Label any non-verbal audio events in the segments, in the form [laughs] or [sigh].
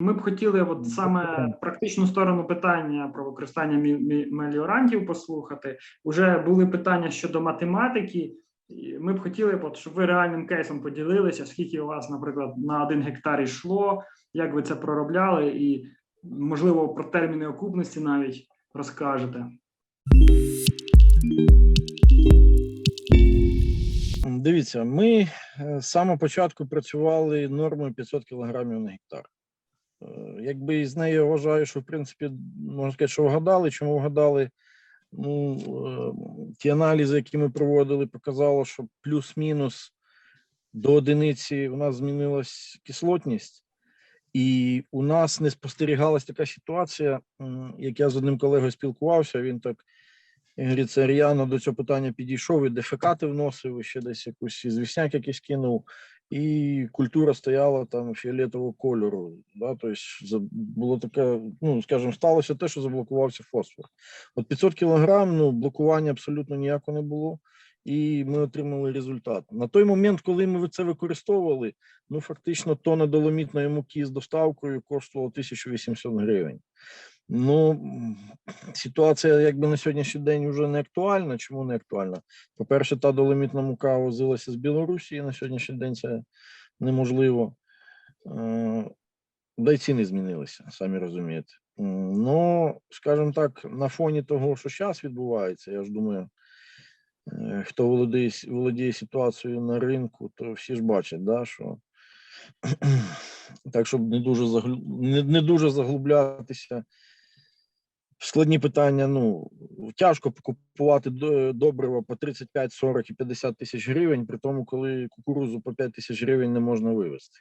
Ми б хотіли от саме практичну сторону питання про використання меліорантів послухати. Уже були питання щодо математики. І Ми б хотіли, от, щоб ви реальним кейсом поділилися, скільки у вас, наприклад, на один гектар йшло, як ви це проробляли, і можливо про терміни окупності навіть розкажете. Дивіться, ми е, з самого початку працювали нормою 500 кг на гектар. Е, Якби з нею я вважаю, що в принципі можна сказати, що вгадали. Чому вгадали? Ну, е, ті аналізи, які ми проводили, показало, що плюс-мінус до одиниці у нас змінилась кислотність, і у нас не спостерігалась така ситуація, як я з одним колегою спілкувався, він так як говориться, р'яно до цього питання підійшов і дефекати вносив, і ще десь якусь звісняк якийсь кинув, і культура стояла там фіолетового кольору. Да? Тобто було таке, ну скажімо, сталося те, що заблокувався фосфор. От 500 кілограм, ну блокування абсолютно ніякого не було. І ми отримали результат. На той момент, коли ми це використовували, ну фактично тонна доломітної муки з доставкою коштувала 1800 гривень. Ну, ситуація якби на сьогоднішній день вже не актуальна. Чому не актуальна? По-перше, та доломітна мука возилася з Білорусі, і на сьогоднішній день це неможливо. Е, Да й ціни змінилися, самі розумієте. Ну, скажімо так, на фоні того, що зараз відбувається, я ж думаю, е, хто володіє, володіє ситуацією на ринку, то всі ж бачать, да, що [clears throat] так, щоб не дуже заглю... не, не дуже заглублятися складні питання. Ну тяжко купувати добрива по 35, 40 і 50 тисяч гривень, при тому, коли кукурузу по 5 тисяч гривень не можна вивезти.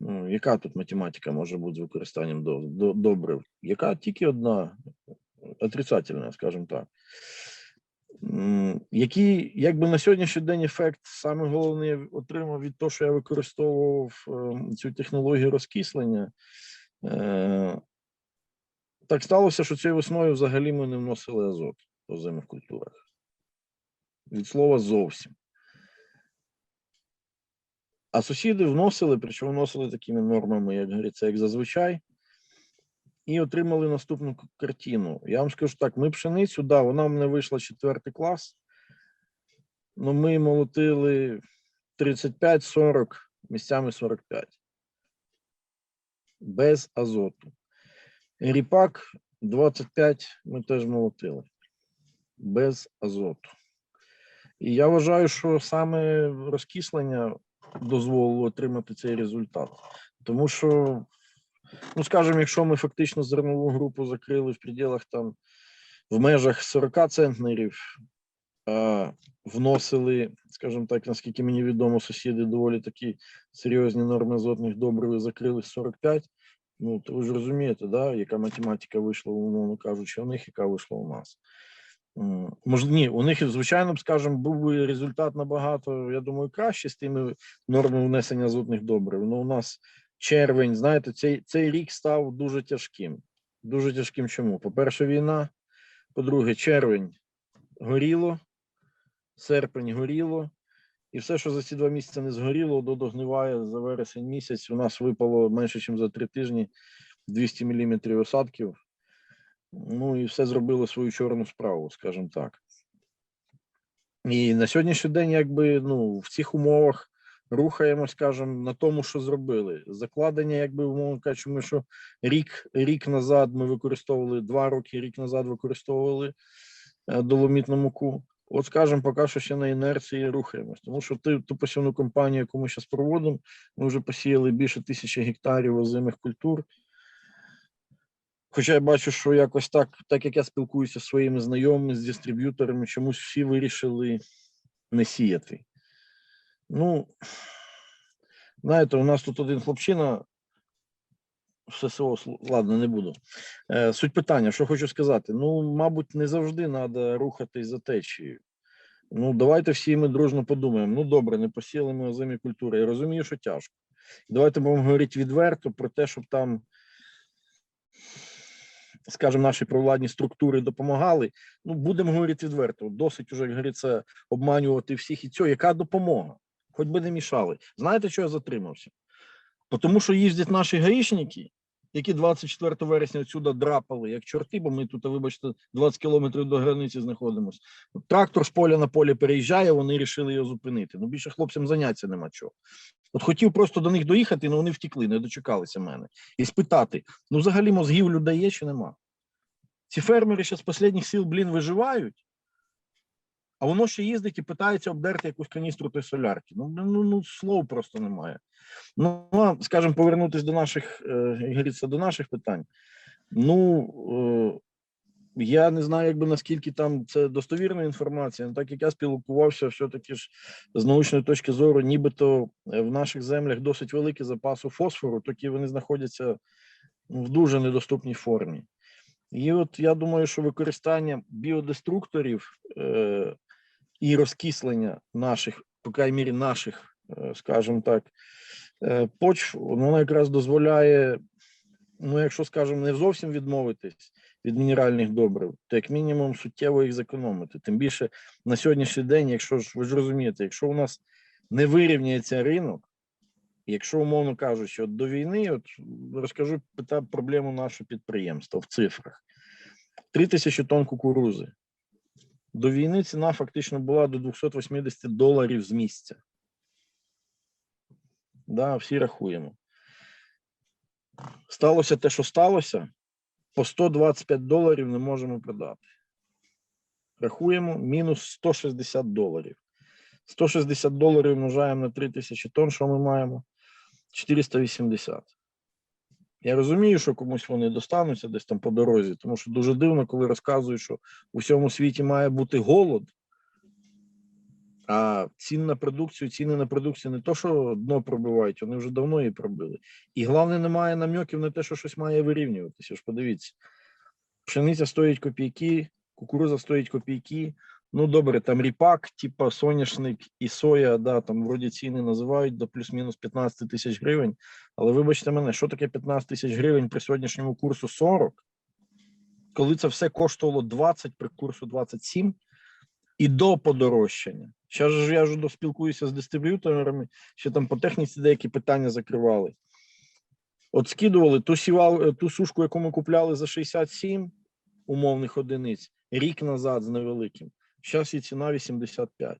Ну, яка тут математика може бути з використанням до, до, добрив? Яка тільки одна отрицательна, скажімо так. Який, якби на сьогоднішній день ефект саме головний отримав від того, що я використовував ем, цю технологію розкислення. Так сталося, що цією весною взагалі ми не вносили азот в озимих культурах. Від слова зовсім. А сусіди вносили, причому вносили такими нормами, як говориться, як зазвичай, і отримали наступну картину. Я вам скажу так: ми пшеницю, да, вона в мене вийшла четвертий клас. Ну, ми молотили 35-40, місцями 45. Без азоту. Ріпак 25 ми теж молотили. Без азоту. І я вважаю, що саме розкислення дозволило отримати цей результат. Тому що, ну скажімо, якщо ми фактично зернову групу закрили в пределах там в межах 40 центнерів, а вносили, скажімо так, наскільки мені відомо, сусіди доволі такі серйозні норми азотних добрив закрили 45. Ну, то ви ж розумієте, да, яка математика вийшла, умовно кажучи, у них, яка вийшла у нас. Може, ні, у них, звичайно, б, скажімо, був би результат набагато, я думаю, кращий з тими нормами внесення азотних добрив. Ну, у нас червень, знаєте, цей, цей рік став дуже тяжким. Дуже тяжким чому? По-перше, війна, по-друге, червень горіло, серпень горіло, і все, що за ці два місяці не згоріло, до догниває за вересень місяць. У нас випало менше, ніж за три тижні 200 мм осадків. Ну і все зробило свою чорну справу, скажімо так. І на сьогоднішній день, якби ну, в цих умовах рухаємо, скажімо, на тому, що зробили. Закладення, якби умовно кажучи, ми що рік, рік назад ми використовували, два роки рік назад використовували е, доломітну муку. От, скажімо, поки що ще на інерції рухаємось, тому що ти, ту посівну кампанію, яку ми зараз проводимо, ми вже посіяли більше тисячі гектарів озимих культур. Хоча я бачу, що якось так, так як я спілкуюся зі своїми знайомими, з дистриб'юторами, чомусь всі вирішили не сіяти. Ну, знаєте, у нас тут один хлопчина. Село, ладно, не буду. Е, суть питання, що хочу сказати. Ну, мабуть, не завжди треба рухатись за течією. Ну, давайте всі ми дружно подумаємо. Ну, добре, не посіяли ми озимі культури. Я розумію, що тяжко. Давайте будемо говорити відверто про те, щоб там скажімо, наші провладні структури допомагали. Ну, будемо говорити відверто. Досить уже, як говориться, обманювати всіх і цього. Яка допомога? Хоч би не мішали. Знаєте, що я затримався? Тому що їздять наші гаїшники які 24 вересня отсюда драпали, як чорти, бо ми тут, вибачте, 20 кілометрів до границі знаходимося. Трактор з поля на поле переїжджає, вони вирішили його зупинити. Ну, більше хлопцям заняття нема чого. От хотів просто до них доїхати, але вони втекли, не дочекалися мене. І спитати: ну, взагалі мозгів людей є чи нема? Ці фермери ще з останніх сил, блін, виживають, а воно ще їздить і питається обдерти якусь каністру той солярки. Ну, ну, ну слов просто немає. Ну, а, скажімо, повернутися до наших, е, говориться, до наших питань. Ну, е, я не знаю, якби наскільки там це достовірна інформація, але так як я спілкувався, все-таки ж з научної точки зору, нібито е, в наших землях досить великий запасу фосфору, тільки вони знаходяться в дуже недоступній формі. І от я думаю, що використання біодеструкторів е, і розкислення наших, по крайній мірі, наших, е, скажімо так, е, почв, воно якраз дозволяє, ну, якщо, скажімо, не зовсім відмовитись від мінеральних добрив, то як мінімум суттєво їх зекономити. Тим більше на сьогоднішній день, якщо ж ви ж розумієте, якщо у нас не вирівняється ринок, якщо умовно кажучи, от до війни, от розкажу пита проблему нашого підприємства в цифрах: 3 тисячі тонн кукурузи. До війни ціна фактично була до 280 доларів з місця. Да, всі рахуємо. Сталося те, що сталося, по 125 доларів не можемо продати. Рахуємо мінус 160 доларів. 160 доларів множаємо на 3 тисячі тонн, що ми маємо? 480. Я розумію, що комусь вони достануться десь там по дорозі, тому що дуже дивно, коли розказують, що у всьому світі має бути голод, а цін на продукцію, ціни на продукцію не то, що дно пробивають, вони вже давно її пробили. І головне, немає намеків на те, що щось має вирівнюватися. Ж подивіться, пшениця стоїть копійки, кукуруза стоїть копійки. Ну, добре, там ріпак, типа соняшник і соя, да, там вроді ціни називають до плюс-мінус 15 тисяч гривень. Але вибачте мене, що таке 15 тисяч гривень при сьогоднішньому курсу 40, коли це все коштувало 20 при курсу 27 і до подорожчання. Зараз ж я ж спілкуюся з дистриб'юторами, ще там по техніці деякі питання закривали. От скидували ту, сівал, ту сушку, яку ми купляли за 67 умовних одиниць, рік назад з невеликим. Зараз її ціна 85.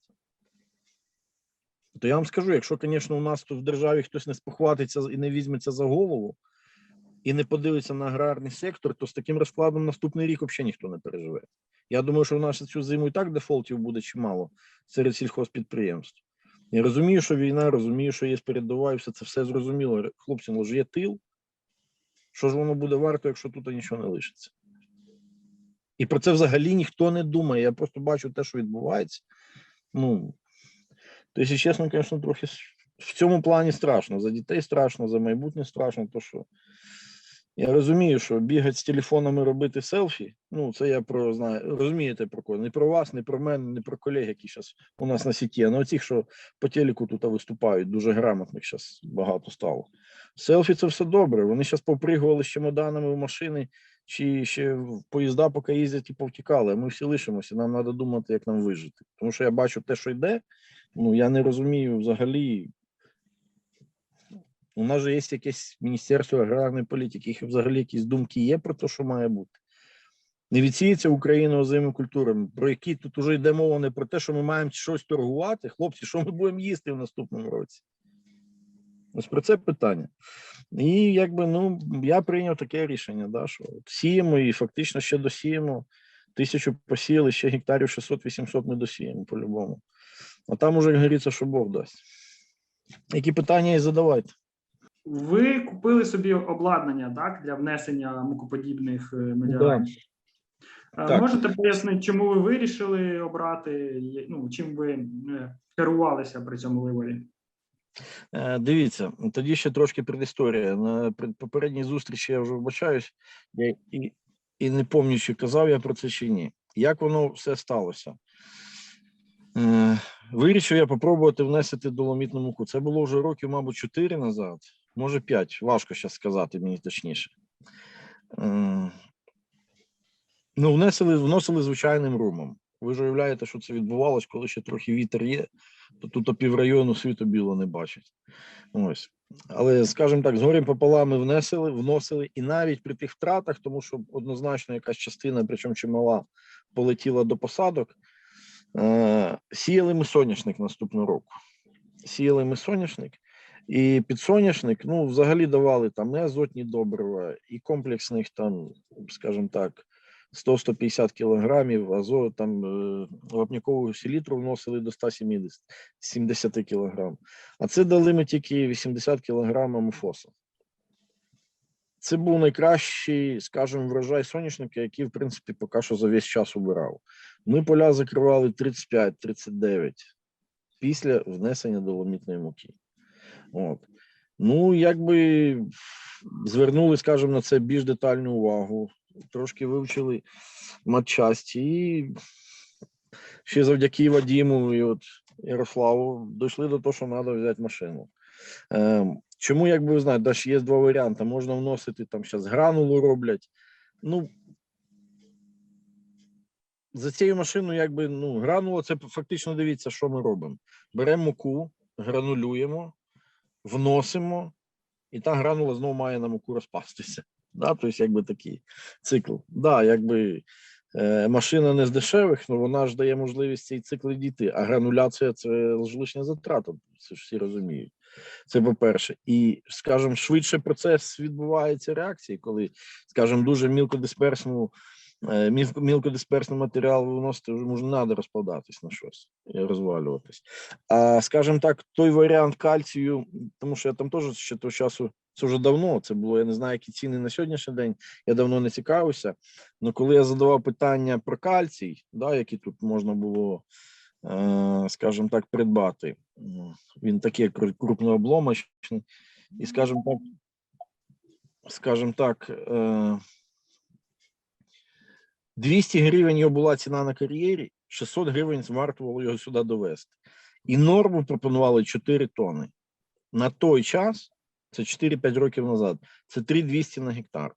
То я вам скажу, якщо, звісно, у нас тут в державі хтось не спохватиться і не візьметься за голову і не подивиться на аграрний сектор, то з таким розкладом наступний рік взагалі ніхто не переживе. Я думаю, що в нас цю зиму і так дефолтів буде чимало серед сільхозпідприємств. Я розумію, що війна, розумію, що є передова, і все це все зрозуміло. Хлопці, ну ж є тил. Що ж воно буде варто, якщо тут нічого не лишиться? І про це взагалі ніхто не думає. Я просто бачу те, що відбувається. Ну, то, якщо чесно, звісно, трохи в цьому плані страшно. За дітей страшно, за майбутнє страшно. То що я розумію, що бігати з телефонами робити селфі. Ну, це я про знаю. Розумієте про кого? Не про вас, не про мене, не про колег, які зараз у нас на сіті, а на оцих, що по телеку тут виступають, дуже грамотних зараз багато стало. Селфі це все добре. Вони зараз попригували з чемоданами в машини чи ще в поїзда, поки їздять і повтікали. а Ми всі лишимося. Нам треба думати, як нам вижити. Тому що я бачу те, що йде. Ну я не розумію взагалі. У нас же є якесь міністерство аграрної політики, їх взагалі якісь думки є про те, що має бути. Не відсіється Україна озимими культурами, про які тут уже йде мова не про те, що ми маємо щось торгувати. Хлопці, що ми будемо їсти в наступному році? Ось про це питання. І якби ну я прийняв таке рішення, да, що сіємо і фактично ще досіємо. Тисячу посіяли, ще гектарів 600-800 ми досіємо по-любому. А там уже як говориться, що Бог дасть. Які питання і задавайте. Ви купили собі обладнання так, для внесення мукоподібних е, меліорантів. Е, Так. Можете пояснити, чому ви вирішили обрати, ну, чим ви е, керувалися при цьому виборі? Е, Дивіться, тоді ще трошки предісторія. На попередній зустрічі я вже вбачаюсь, я і, і не пам'ятаю, чи казав я про це чи ні. Як воно все сталося? Вирішив я попробувати внести доломітну муку. Це було вже років, мабуть, 4 назад, може 5, важко зараз сказати, мені точніше. Ну, внесли, вносили звичайним румом. Ви ж уявляєте, що це відбувалось, коли ще трохи вітер є, то тут піврайону світу біло не бачить. Ось. Але, скажімо так, з горем пополам внесли, вносили, і навіть при тих втратах, тому що однозначно якась частина, причому чимала, полетіла до посадок. Е, сіяли ми соняшник наступного року. Сіяли ми соняшник, і під соняшник, ну, взагалі давали там і азотні добрива, і комплексних там, скажімо так, 100-150 кілограмів, азо там е, вапнякову селітру вносили до 170 70 кілограм. А це дали ми тільки 80 кілограм амофосу. Це був найкращий, скажімо, врожай соняшника, який, в принципі, поки що за весь час убирав. Ми поля закривали 35-39 після внесення доломітної муки. От. Ну, якби звернули, скажімо, на це більш детальну увагу, трошки вивчили матчасті і ще завдяки Вадіму і от Ярославу дійшли до того, що треба взяти машину. Ем, чому, як би ви знаєте, даже є два варіанти. Можна вносити там зараз гранулу роблять. Ну, за цією машиною, якби ну, гранула, це фактично дивіться, що ми робимо. Беремо муку, гранулюємо, вносимо, і та гранула знову має на муку розпастися. Да? Тобто, якби такий цикл. Да, якби е, машина не з дешевих, але вона ж дає можливість цей цикл дійти. А грануляція це ж затрата, це ж всі розуміють. Це по-перше. І, скажімо, швидше процес відбувається реакції, коли, скажімо, дуже мілкодисперсну міл- мілкодисперсний матеріал ви вносите, вже може треба розкладатись на щось і розвалюватись. А скажімо так, той варіант кальцію, тому що я там теж ще того часу, це вже давно, це було, я не знаю, які ціни на сьогоднішній день, я давно не цікавився. Але коли я задавав питання про кальцій, да, які тут можна було, е, скажімо так, придбати, він такий крупнообломочний, і, скажімо так, скажімо так, е, 200 гривень його була ціна на кар'єрі, 600 гривень вартувало його сюди довести. І норму пропонували 4 тони. На той час, це 4-5 років назад, це 3200 на гектар.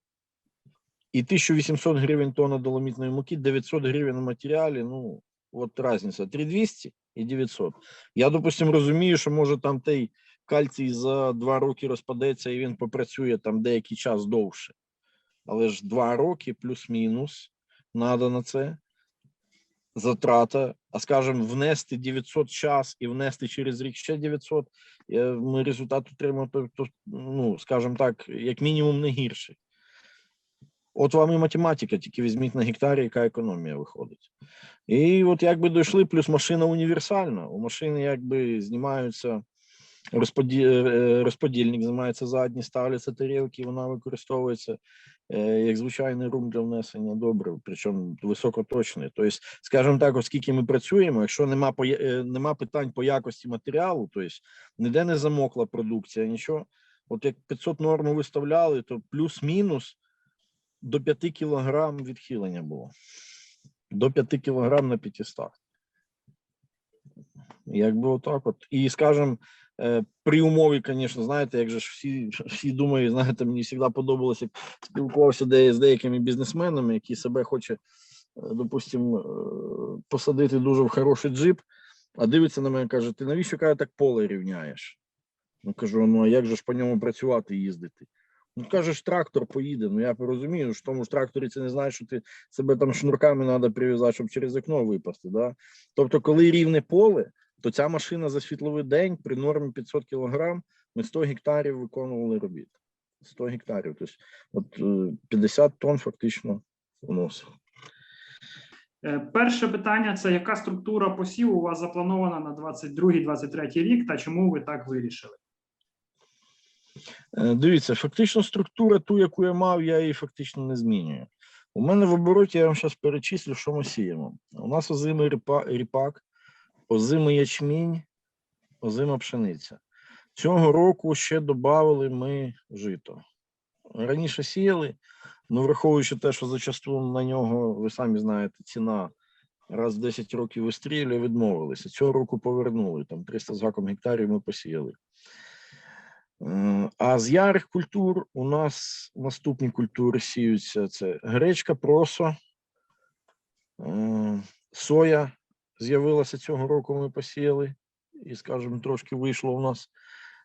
І 1800 гривень тонна доломітної муки, 900 гривень на матеріалі, ну, от різниця, 3200 і 900. Я, допустим, розумію, що може там той кальцій за 2 роки розпадеться і він попрацює там деякий час довше. Але ж 2 роки плюс-мінус надо на це. Затрата, а скажімо, внести 900 час і внести через рік ще 900, е, ми результат отримаємо, то- то, ну, скажімо так, як мінімум не гірший. От вам і математика, тільки візьміть на гектарі, яка економія виходить. І от якби дійшли, плюс машина універсальна. У машини якби знімаються розподі... е, розподільник, знімається задні, ставляться тарілки, вона використовується як звичайний рум для внесення добрив, причому високоточний. Тобто, скажімо так, оскільки ми працюємо, якщо нема, е, нема питань по якості матеріалу, тобто ніде не замокла продукція, нічого. От як 500 норму виставляли, то плюс-мінус до 5 кілограм відхилення було. До 5 кілограм на 500. Якби отак от. І скажімо, е, при умові, звісно, знаєте, як же ж всі, всі [laughs] думають, знаєте, мені завжди подобалося, як спілкувався де, з деякими бізнесменами, які себе хоче, е, допустимо, е, посадити дуже в хороший джип, а дивиться на мене каже: ти навіщо каже, так поле рівняєш? Ну кажу, ну а як же ж по ньому працювати і їздити? Ну, кажеш, трактор поїде. Ну я розумію, що в тому ж тракторі це не знає, що ти себе там шнурками треба прив'язати, щоб через вікно випасти. Да? Тобто, коли рівне поле, то ця машина за світловий день при нормі 500 кг ми 100 гектарів виконували робіт. 100 гектарів. Тобто, от е, 50 тонн фактично вносив. Е, Перше питання це яка структура посіву у вас запланована на 22-23 рік, та чому ви так вирішили? Е, Дивіться, фактично структура, ту, яку я мав, я її фактично не змінюю. У мене в обороті я вам зараз перечислю, що ми сіємо. У нас озимий ріпак, озимий ячмінь, озима пшениця. Цього року ще додали ми жито. Раніше сіяли, ну враховуючи те, що зачасту на нього, ви самі знаєте, ціна раз в 10 років вистрілює, відмовилися. Цього року повернули, там 300 з гаком гектарів ми посіяли. А з ярих культур у нас наступні культури сіються: це гречка, просо, соя з'явилася цього року, ми посіяли, і, скажімо, трошки вийшло у нас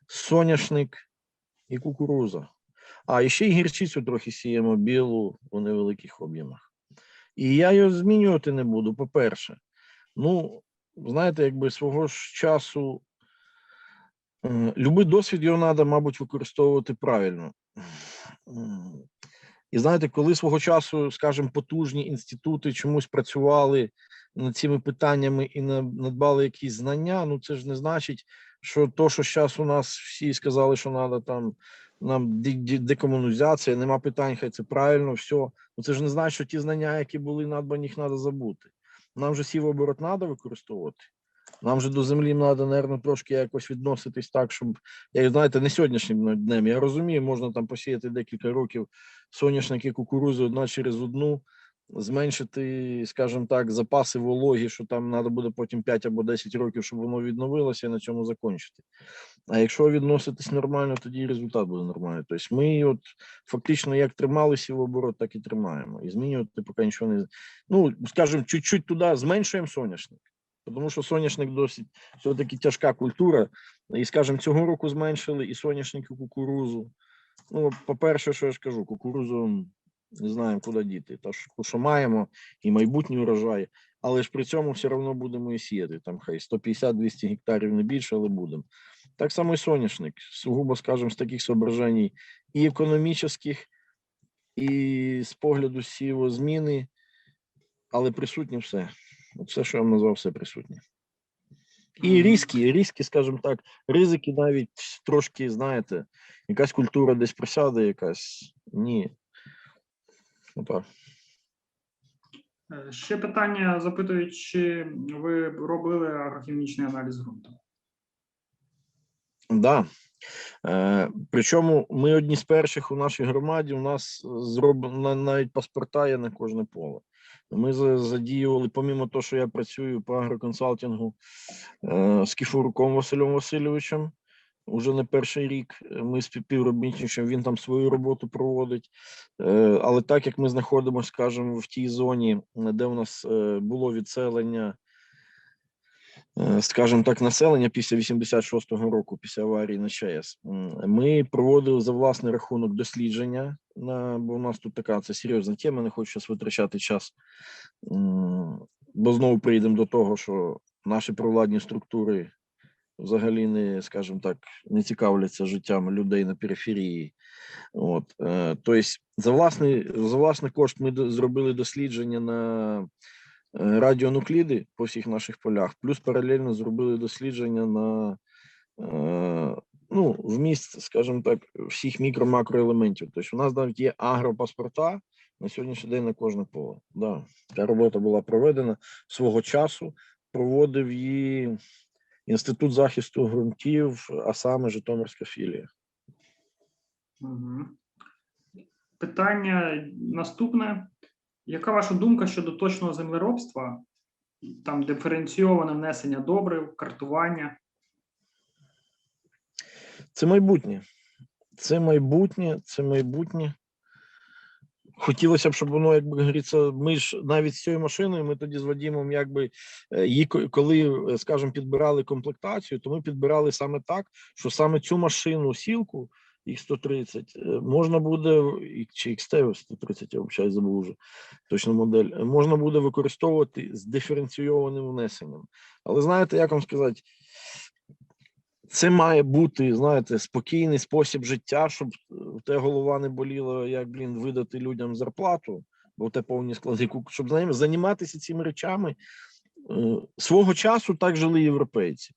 соняшник і кукуруза. А ще й гірчицю трохи сіємо білу у невеликих об'ємах. І я його змінювати не буду, по-перше. Ну, знаєте, якби свого ж часу Любий досвід його треба, мабуть, використовувати правильно. І знаєте, коли свого часу, скажімо, потужні інститути чомусь працювали над цими питаннями і на- надбали якісь знання, ну це ж не значить, що то, що зараз у нас всі сказали, що треба там нам декомунізація, нема питань, хай це правильно, все. Ну це ж не значить, що ті знання, які були надбані, їх треба забути. Нам же сівооборот треба використовувати. Нам же до землі треба, мабуть, трошки якось відноситись так, щоб, як знаєте, не сьогоднішнім днем. Я розумію, можна там посіяти декілька років соняшники кукурузи одна через одну, зменшити, скажімо так, запаси вологі, що там треба буде потім 5 або 10 років, щоб воно відновилося і на цьому закінчити. А якщо відноситись нормально, тоді і результат буде нормальний. Тобто ми от фактично як тримали сівооборот, так і тримаємо. І змінювати поки нічого не. Ну, скажімо, чуть-чуть туди зменшуємо соняшник. Тому що соняшник досить все-таки тяжка культура. І, скажімо, цього року зменшили і соняшник, і кукурузу. Ну, по-перше, що я ж кажу, кукурузу не знаємо, куди діти. Та що, маємо, і майбутній урожай, але ж при цьому все одно будемо і сіяти. Там хай 150-200 гектарів не більше, але будемо. Так само і соняшник, сугубо, скажімо, з таких соображень і економічних, і з погляду сівозміни, але присутнє все. От все, що я вам назвав, все присутнє. І різкі, різкі, скажімо так, ризики навіть трошки, знаєте, якась культура десь присяде, якась ні. Е, Ще питання запитують, чи ви робили агрохімічний аналіз ґрунту? Да. Е, причому ми одні з перших у нашій громаді, у нас зроблено навіть паспорта є на кожне поле. Ми задіювали, помімо того, що я працюю по агроконсалтингу е, з Кіфуруком Василем Васильовичем. Уже не перший рік е, ми співробітничаємо, він там свою роботу проводить. Е, Але так як ми знаходимося, скажімо, в тій зоні, де у нас було відселення скажімо так, населення після 86-го року, після аварії на ЧАЕС, ми проводили за власний рахунок дослідження, на, бо у нас тут така це серйозна тема, не хочу зараз витрачати час, бо знову прийдемо до того, що наші провладні структури взагалі не, скажімо так, не цікавляться життям людей на периферії. От, тобто, за власний, за власний кошт ми зробили дослідження на радіонукліди по всіх наших полях, плюс паралельно зробили дослідження на е, ну, вміст, скажімо так, всіх мікро-макроелементів. Тобто, у нас навіть є агропаспорта на сьогоднішній день на кожне поле. Да, та робота була проведена свого часу, проводив її Інститут захисту ґрунтів, а саме Житомирська філія. Угу. Питання наступне. Яка ваша думка щодо точного землеробства, там диференційоване внесення добрив, картування? Це майбутнє. Це майбутнє, це майбутнє. Хотілося б, щоб воно, як би говориться, ми ж навіть з цією машиною, ми тоді з Вадімом, якби е, її, коли, е, скажімо, підбирали комплектацію, то ми підбирали саме так, що саме цю машину сілку, їх 130, е, можна буде, чи XT 130, я взагалі забув вже точну модель, е, можна буде використовувати з диференційованим внесенням. Але знаєте, як вам сказати, це має бути, знаєте, спокійний спосіб життя, щоб е, те голова не боліла, як блін, видати людям зарплату, бо те повні склади, щоб займатися цими речами. Е, Свого часу так жили європейці.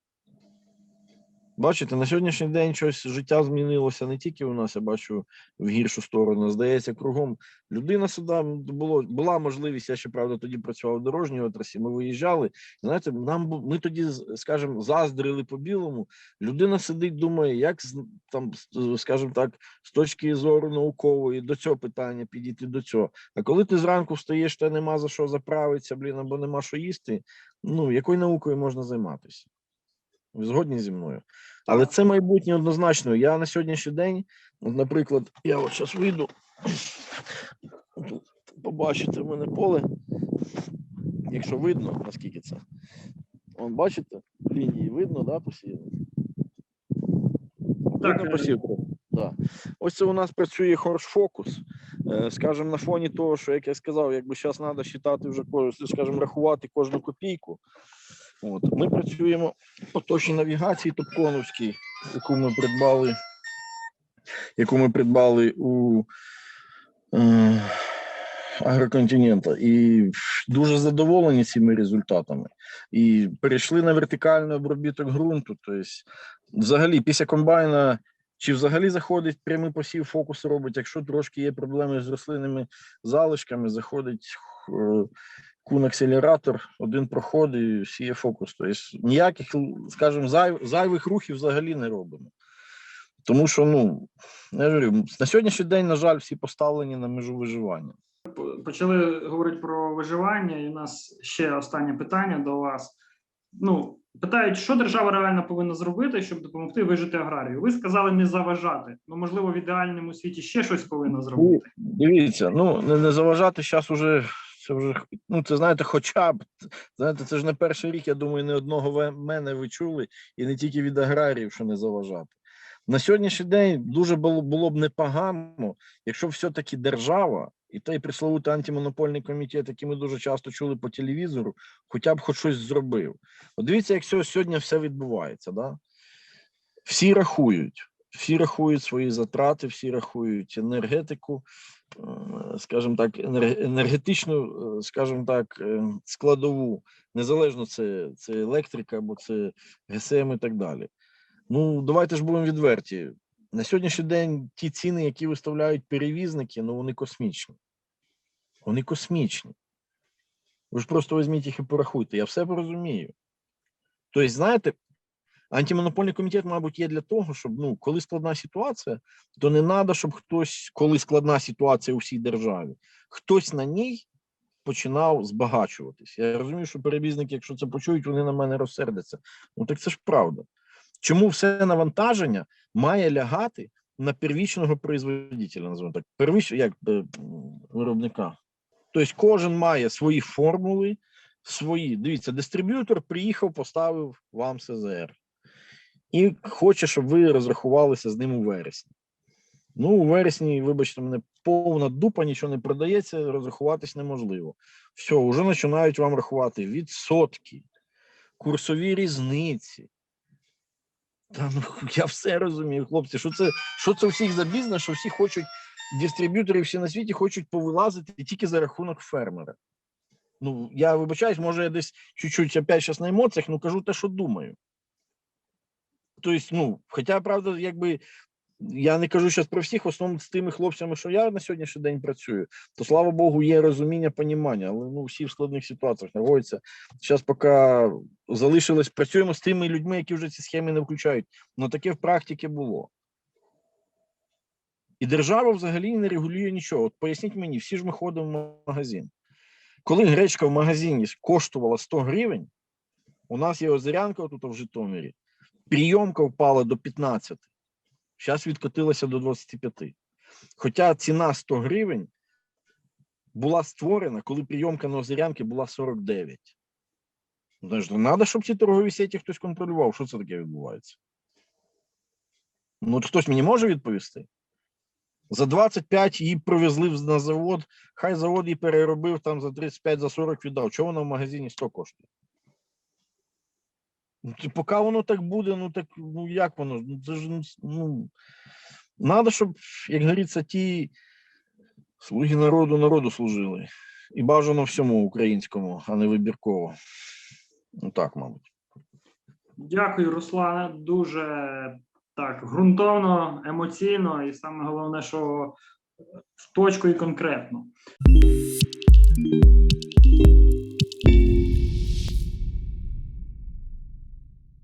Бачите, на сьогоднішній день щось життя змінилося не тільки у нас, я бачу в гіршу сторону. Здається, кругом людина сюди було була можливість. Я ще правда тоді працював в дорожній отраслі. Ми виїжджали. Знаєте, нам ми тоді, скажімо, заздрили по білому. Людина сидить, думає, як там, скажімо так, з точки зору наукової до цього питання підійти до цього. А коли ти зранку встаєш, та нема за що заправитися, блін, або нема що їсти. Ну якою наукою можна займатися? Ви згодні зі мною? Але це майбутнє однозначно. Я на сьогоднішній день, от, наприклад, я от зараз вийду, тут побачите в мене поле. якщо видно, наскільки це. Вон, бачите, лінії видно, да, посіяно? Так, Видно е, посів трохи? Да. Ось це у нас працює хорш фокус. Скажімо, на фоні того, що, як я сказав, якби зараз треба считати вже скажімо, рахувати кожну копійку. От. Ми працюємо по точній навігації Топконовській, яку ми придбали, яку ми придбали у е, Агроконтинента. І дуже задоволені цими результатами. І перейшли на вертикальний обробіток ґрунту. Тобто, взагалі, після комбайна чи взагалі заходить прямий посів, фокус робить, якщо трошки є проблеми з рослинними залишками, заходить е, кун-акселератор, один проход і сіє фокус. Тобто ніяких, скажімо, зай, зайвих рухів взагалі не робимо. Тому що, ну, я говорю, на сьогоднішній день, на жаль, всі поставлені на межу виживання. почали говорити про виживання, і у нас ще останнє питання до вас. Ну, питають, що держава реально повинна зробити, щоб допомогти вижити аграрію. Ви сказали не заважати. Ну, можливо, в ідеальному світі ще щось повинна зробити. Дивіться, ну не, не заважати зараз уже. Це вже ну це знаєте, хоча б знаєте, це ж не перший рік. Я думаю, не одного ви- мене ви чули, і не тільки від аграріїв, що не заважати. На сьогоднішній день дуже було, було б непогано, якщо все-таки держава і той присловутий антимонопольний комітет, який ми дуже часто чули по телевізору, хоча б хоч щось зробив. От дивіться, як сьогодні все відбувається. Да? Всі рахують, всі рахують свої затрати, всі рахують енергетику, скажімо так, енергетичну, е, скажімо так, е, складову, незалежно це, це електрика або це ГСМ і так далі. Ну, давайте ж будемо відверті. На сьогоднішній день ті ціни, які виставляють перевізники, ну вони космічні. Вони космічні. Ви ж просто візьміть їх і порахуйте. Я все порозумію. Тобто, знаєте, антимонопольний комітет, мабуть, є для того, щоб ну, коли складна ситуація, то не треба, щоб хтось, коли складна ситуація у всій державі, хтось на ній починав збагачуватись. Я розумію, що перевізники, якщо це почують, вони на мене розсердяться. Ну так це ж правда. Чому все навантаження має лягати на первічного производителя, називаємо так, первіч, як е, виробника? Тобто кожен має свої формули, свої. Дивіться, дистриб'ютор приїхав, поставив вам СЗР і хоче, щоб ви розрахувалися з ним у вересні. Ну, у вересні, вибачте мене, повна дупа, нічого не продається, розрахуватись неможливо. Все, вже починають вам рахувати відсотки, курсові різниці. Та ну я все розумію, хлопці. Що це, що це всіх за бізнес, що всі хочуть, дистриб'ютори всі на світі хочуть повилазити тільки за рахунок фермера. Ну, я вибачаюсь, може, я десь чуть-чуть опять зараз на емоціях, ну кажу те, що думаю. Тобто, ну, хоча, правда, якби я не кажу зараз про всіх, в основному з тими хлопцями, що я на сьогоднішній день працюю, то слава Богу, є розуміння, понімання, але ну всі в складних ситуаціях знаходяться. Зараз поки залишилось, працюємо з тими людьми, які вже ці схеми не включають. Ну таке в практиці було. І держава взагалі не регулює нічого. От поясніть мені, всі ж ми ходимо в магазин. Коли гречка в магазині коштувала 100 гривень, у нас є озерянка тут в Житомирі, прийомка впала до 15, зараз відкотилася до 25. Хоча ціна 100 гривень була створена, коли прийомка на озерянки була 49. Ну, Знаєш, треба, щоб ці торгові сеті хтось контролював, що це таке відбувається. Ну, хтось мені може відповісти? За 25 її привезли на завод, хай завод її переробив там за 35, за 40 віддав. Чого вона в магазині 100 коштує? Ну, поки воно так буде, ну так ну як воно? Ну, це ж ну, с- ну треба, щоб, як говориться, ті слуги народу народу служили. І бажано всьому українському, а не вибірково. Ну так, мабуть. Дякую, Руслане. Дуже так ґрунтовно, емоційно, і саме головне, що в точку і конкретно.